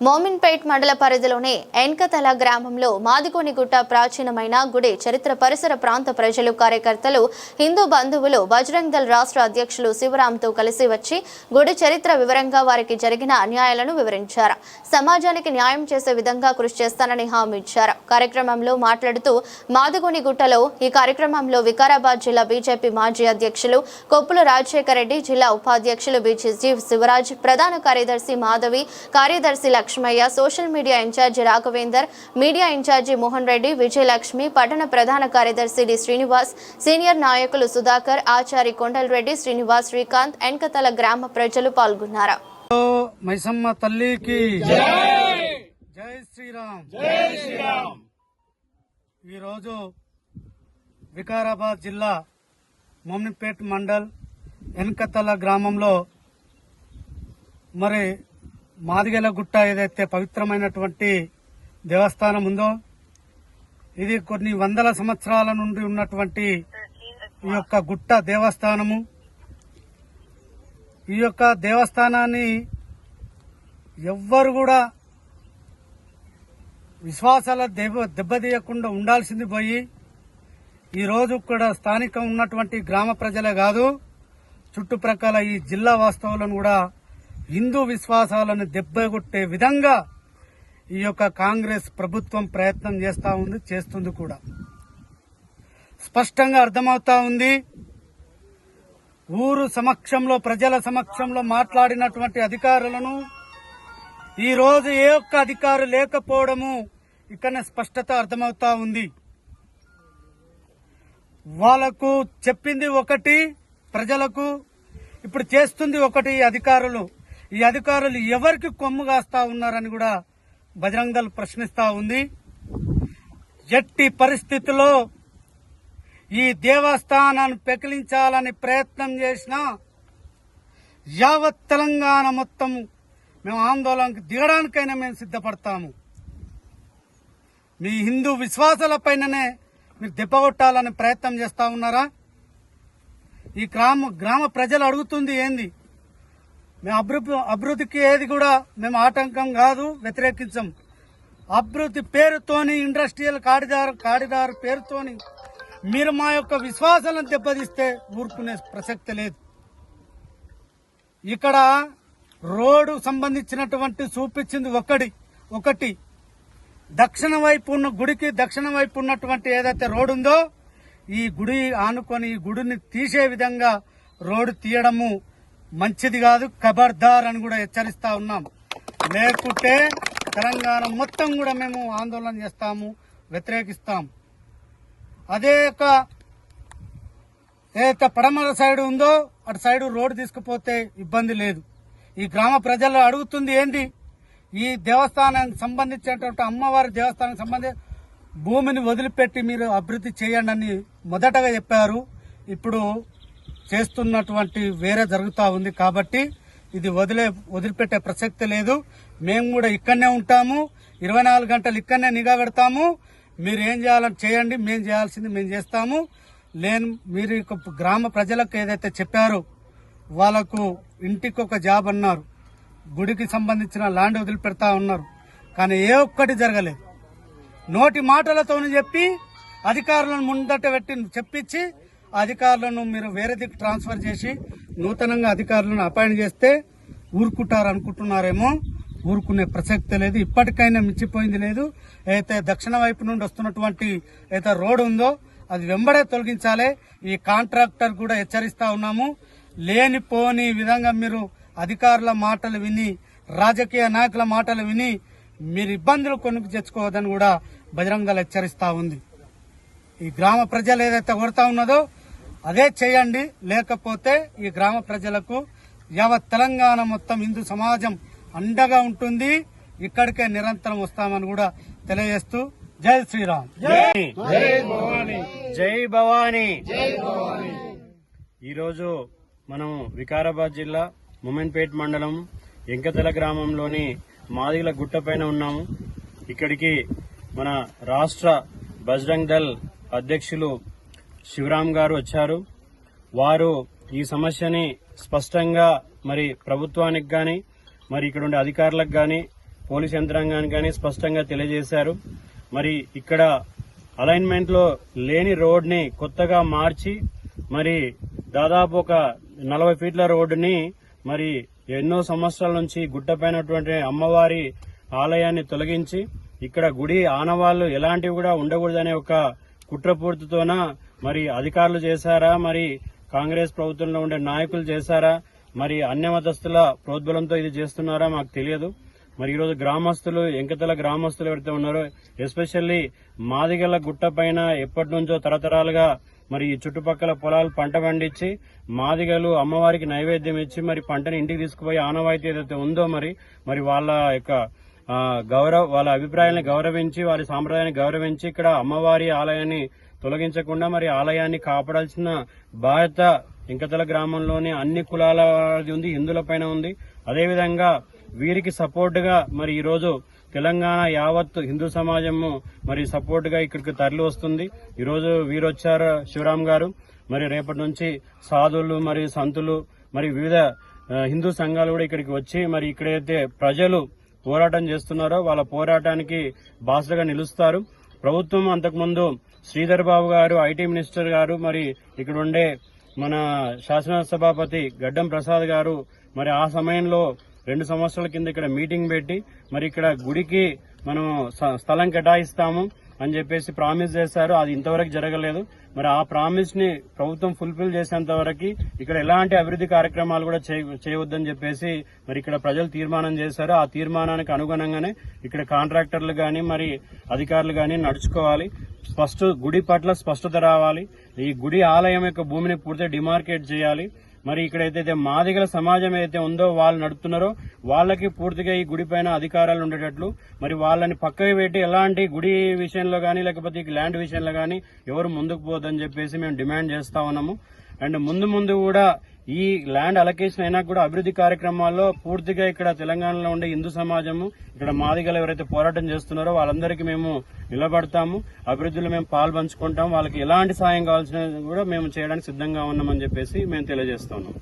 మోమిన్పేట్ మండల పరిధిలోని ఎన్కతల గ్రామంలో మాదికోనిగుట్ట ప్రాచీనమైన గుడి చరిత్ర పరిసర ప్రాంత ప్రజలు కార్యకర్తలు హిందూ బంధువులు బజరంగ్ దళ్ రాష్ట్ర అధ్యక్షులు శివరాంతో కలిసి వచ్చి గుడి చరిత్ర వివరంగా వారికి జరిగిన అన్యాయాలను వివరించారు. సమాజానికి న్యాయం చేసే విధంగా కృషి చేస్తానని హామీ ఇచ్చారు. కార్యక్రమంలో మాట్లాడుతూ మాదిగోనిగుట్టలో ఈ కార్యక్రమంలో వికారాబాద్ జిల్లా బీజేపీ మాజీ అధ్యక్షులు కొప్పుల రాజశేఖర రెడ్డి జిల్లా ఉపాధ్యక్షులు బీజీ శివరాజ్ ప్రధాన కార్యదర్శి మాధవి కార్యదర్శి Lakshmaiah social media incharge Raghavender media incharge Mohan Reddy Vijayalakshmi పట్టణ ప్రధాన కార్యదర్శి డి శ్రీనివాస్ సీనియర్ నాయకులు సుధాకర్ ఆచారి కొండలరెడ్డి శ్రీనివాస్ శ్రీకాంత్ ఎన్కతల గ్రామ ప్రజలు పాల్గొన్నారు. మైసమ్మ తల్లికి జై! శ్రీరామ్. జై శ్రీరామ్. ఈరోజు వికారాబాద్ జిల్లా మొమ్నిపేట్ మండల్ ఎన్కతల గ్రామంలో మరి మాదిగల గుట్ట ఏదైతే పవిత్రమైనటువంటి దేవస్థానం ఉందో ఇది కొన్ని వందల సంవత్సరాల నుండి ఉన్నటువంటి ఈ యొక్క గుట్ట దేవస్థానము. ఈ యొక్క దేవస్థానాన్ని ఎవ్వరు కూడా విశ్వాసాల దెబ్బ దెబ్బతీయకుండా ఉండాల్సింది పోయి ఈరోజు కూడా స్థానికం ఉన్నటువంటి గ్రామ ప్రజలే కాదు చుట్టుప్రక్కల ఈ జిల్లా వాస్తవులను కూడా హిందూ విశ్వాసాలను దెబ్బగొట్టే విధంగా ఈ యొక్క కాంగ్రెస్ ప్రభుత్వం ప్రయత్నం చేస్తా ఉంది చేస్తుంది కూడా. స్పష్టంగా అర్థమవుతా ఉంది ఊరు సమక్షంలో ప్రజల సమక్షంలో మాట్లాడినటువంటి అధికారులను ఈ రోజు ఏ ఒక్క అధికారు లేకపోవడము ఇక్కడ స్పష్టత అర్థమవుతా ఉంది. వాళ్ళకు చెప్పింది ఒకటి ప్రజలకు ఇప్పుడు చేస్తుంది ఒకటి అధికారులు. ఈ అధికారులు ఎవరికి కొమ్ము కాస్తా ఉన్నారని కూడా బజరంగ్ దళ్ ప్రశ్నిస్తా ఉంది. ఎట్టి పరిస్థితుల్లో ఈ దేవస్థానాన్ని పెకిలించాలని ప్రయత్నం చేసిన యావత్ తెలంగాణ మొత్తం మేము ఆందోళనకు దిగడానికైనా మేము సిద్ధపడతాము. మీ హిందూ విశ్వాసాలపైననే మీరు దెబ్బగొట్టాలని ప్రయత్నం చేస్తా ఉన్నారా? ఈ గ్రామ గ్రామ ప్రజలు అడుగుతుంది ఏంది? మేము అభివృద్ధి అభివృద్ధికి ఏది కూడా మేము ఆటంకం కాదు వ్యతిరేకించం. అభివృద్ధి పేరుతోని ఇండస్ట్రియల్ కాడిదారు కాడిదారు పేరుతోని మీరు మా యొక్క విశ్వాసాలను దెబ్బతీస్తే ఊరుకునే ప్రసక్తి లేదు. ఇక్కడ రోడ్డు సంబంధించినటువంటి చూపించింది ఒకటి ఒకటి. దక్షిణ వైపు ఉన్న గుడికి దక్షిణ వైపు ఉన్నటువంటి ఏదైతే రోడ్డు ఉందో ఈ గుడి ఆనుకొని ఈ గుడిని తీసే విధంగా రోడ్డు తీయడము మంచిది కాదు ఖబర్దార్ అని కూడా హెచ్చరిస్తా ఉన్నాం లేకుంటే తెలంగాణ మొత్తం కూడా మేము ఆందోళన చేస్తాము వ్యతిరేకిస్తాం అదే యొక్క ఏదైతే పడమర సైడ్ ఉందో అటు సైడ్ రోడ్డు తీసుకుపోతే ఇబ్బంది లేదు. ఈ గ్రామ ప్రజలు అడుగుతుంది ఏంది? ఈ దేవస్థానానికి సంబంధించినటువంటి అమ్మవారి దేవస్థానానికి సంబంధించి భూమిని వదిలిపెట్టి మీరు అభివృద్ధి చేయండి అని మొదటగా చెప్పారు. ఇప్పుడు చేస్తున్నటువంటి వేరే జరుగుతూ ఉంది కాబట్టి ఇది వదిలే వదిలిపెట్టే ప్రసక్తి లేదు. మేము కూడా ఇక్కడనే ఉంటాము. ఇరవై నాలుగు గంటలు ఇక్కడనే నిఘా పెడతాము. మీరు ఏం చేయాలని చేయండి మేము చేయాల్సింది మేము చేస్తాము. లేని మీరు గ్రామ ప్రజలకు ఏదైతే చెప్పారో వాళ్ళకు ఇంటికి ఒక జాబ్ అన్నారు. గుడికి సంబంధించిన ల్యాండ్ వదిలిపెడతా ఉన్నారు. కానీ ఏ ఒక్కటి జరగలేదు. నోటి మాటలతోని చెప్పి అధికారులను ముందట పెట్టి చెప్పించి అధికారులను మీరు వేరే దిక్కు ట్రాన్స్ఫర్ చేసి నూతనంగా అధికారులను అపాయింట్ చేస్తే ఊరుకుంటారు అనుకుంటున్నారేమో ఊరుకునే ప్రసక్తి లేదు. ఇప్పటికైనా మించిపోయింది లేదు. అయితే దక్షిణ వైపు నుండి వస్తున్నటువంటి అయితే రోడ్డు ఉందో అది వెంబడే తొలగించాలి. ఈ కాంట్రాక్టర్ కూడా హెచ్చరిస్తా ఉన్నాము. లేనిపోని విధంగా మీరు అధికారుల మాటలు విని రాజకీయ నాయకుల మాటలు విని మీరు ఇబ్బందులు కొనుక్కు తెచ్చుకోవద్దని కూడా బజరంగ హెచ్చరిస్తా ఉంది. ఈ గ్రామ ప్రజలు ఏదైతే కొడతా ఉన్నదో అదే చేయండి. లేకపోతే ఈ గ్రామ ప్రజలకు యావత్ తెలంగాణ మొత్తం హిందూ సమాజం అండగా ఉంటుంది. ఇక్కడికే నిరంతరం వస్తామని కూడా తెలియజేస్తూ జై శ్రీరామ్. జై భవానీ. ఈరోజు మనం వికారాబాద్ జిల్లా ముమెన్పేట్ మండలం ఎంకతల గ్రామంలోని మాదిగల గుట్టపైన ఉన్నాము. ఇక్కడికి మన రాష్ట్ర బజరంగ్ దళ్ అధ్యక్షులు శివరాం గారు వచ్చారు. వారు ఈ సమస్యని స్పష్టంగా మరి ప్రభుత్వానికి కానీ మరి ఇక్కడ ఉండే అధికారులకు కానీ పోలీస్ యంత్రాంగానికి కానీ స్పష్టంగా తెలియజేశారు. మరి ఇక్కడ అలైన్మెంట్లో లేని రోడ్ని కొత్తగా మార్చి మరి దాదాపు ఒక నలభై ఫీట్ల రోడ్డుని మరి ఎన్నో సంవత్సరాల నుంచి గుట్టపైనటువంటి అమ్మవారి ఆలయాన్ని తొలగించి ఇక్కడ గుడి ఆనవాళ్ళు ఎలాంటివి కూడా ఉండకూడదనే ఒక కుట్రపూర్తితోన మరి అధికారులు చేశారా? మరి కాంగ్రెస్ ప్రభుత్వంలో ఉండే నాయకులు చేశారా? మరి అన్యమతస్తుల ప్రోద్బలంతో ఇది చేస్తున్నారా? మాకు తెలియదు. మరి ఈరోజు గ్రామస్తులు ఎంకతల గ్రామస్తులు ఎవరైతే ఉన్నారో ఎస్పెషల్లీ మాదిగల గుట్ట పైన ఎప్పటి నుంచో తరతరాలుగా మరి ఈ చుట్టుపక్కల పొలాలు పంట పండించి మాదిగలు అమ్మవారికి నైవేద్యం ఇచ్చి మరి పంటని ఇంటికి తీసుకుపోయి ఆనవాయితీ ఏదైతే ఉందో మరి మరి వాళ్ళ యొక్క గౌరవ వాళ్ళ అభిప్రాయాన్ని గౌరవించి వారి సాంప్రదాయాన్ని గౌరవించి ఇక్కడ అమ్మవారి ఆలయాన్ని తొలగించకుండా మరి ఆలయాన్ని కాపాడాల్సిన బాధ్యత ఇంకతల గ్రామంలోని అన్ని కులాల ఉంది హిందుల పైన ఉంది. అదేవిధంగా వీరికి సపోర్టుగా మరి ఈరోజు తెలంగాణ యావత్ హిందూ సమాజము మరి సపోర్టుగా ఇక్కడికి తరలి వస్తుంది. ఈరోజు వీరొచ్చారు శివరాం గారు. మరి రేపటి నుంచి సాధువులు మరి సంతులు మరి వివిధ హిందూ సంఘాలు కూడా ఇక్కడికి వచ్చి మరి ఇక్కడైతే ప్రజలు పోరాటం చేస్తున్నారో వాళ్ళ పోరాటానికి బాసలుగా నిలుస్తారు. ప్రభుత్వం అంతకుముందు శ్రీధర్ బాబు గారు ఐటీ మినిస్టర్ గారు మరి ఇక్కడ ఉండే మన శాసనసభాపతి గడ్డం ప్రసాద్ గారు మరి ఆ సమయంలో రెండు సంవత్సరాల కింద ఇక్కడ మీటింగ్ పెట్టి మరి ఇక్కడ గుడికి మనం స్థలం కేటాయిస్తాము. అని చెప్పేసి ప్రామిస్ చేశారు. అది ఇంతవరకు జరగలేదు. మరి ఆ ప్రామిస్ని ప్రభుత్వం ఫుల్ఫిల్ చేసేంత వరకు ఇక్కడ ఎలాంటి అభివృద్ధి కార్యక్రమాలు కూడా చేయ- చేయవద్దని చెప్పేసి మరి ఇక్కడ ప్రజలు తీర్మానం చేశారు. ఆ తీర్మానానికి అనుగుణంగానే ఇక్కడ కాంట్రాక్టర్లు కానీ మరి అధికారులు కానీ నడుచుకోవాలి. స్పష్ట గుడి పట్ల స్పష్టత రావాలి. ఈ గుడి ఆలయం యొక్క భూమిని పూర్తిగా డిమార్కేట్ చేయాలి. మరి ఇక్కడ ఏదైతే మాదిగల సమాజం ఏదైతే ఉందో వాళ్ళు నడుపుతున్నారో వాళ్ళకి పూర్తిగా ఈ గుడి పైన అధికారాలు ఉండేటట్లు. మరి వాళ్ళని పక్కకి పెట్టి ఎలాంటి గుడి విషయంలో కానీ లేకపోతే ల్యాండ్ విషయంలో కానీ ఎవరు ముందుకు పోదని చెప్పేసి మేము డిమాండ్ చేస్తా ఉన్నాము. అండ్ ముందు ముందు కూడా ఈ ల్యాండ్ అలొకేషన్ అయినా కూడా అభివృద్ధి కార్యక్రమాల్లో పూర్తిగా ఇక్కడ తెలంగాణలో ఉండే హిందూ సమాజము ఇక్కడ మాదిగలు ఎవరైతే పోరాటం చేస్తున్నారో వాళ్ళందరికీ మేము నిలబడతాము. అభివృద్ధిలో మేము పాల్పంచుకుంటాం. వాళ్ళకి ఎలాంటి సాయం కావాల్సిన కూడా మేము చేయడానికి సిద్ధంగా ఉన్నామని చెప్పేసి మేము తెలియజేస్తున్నాం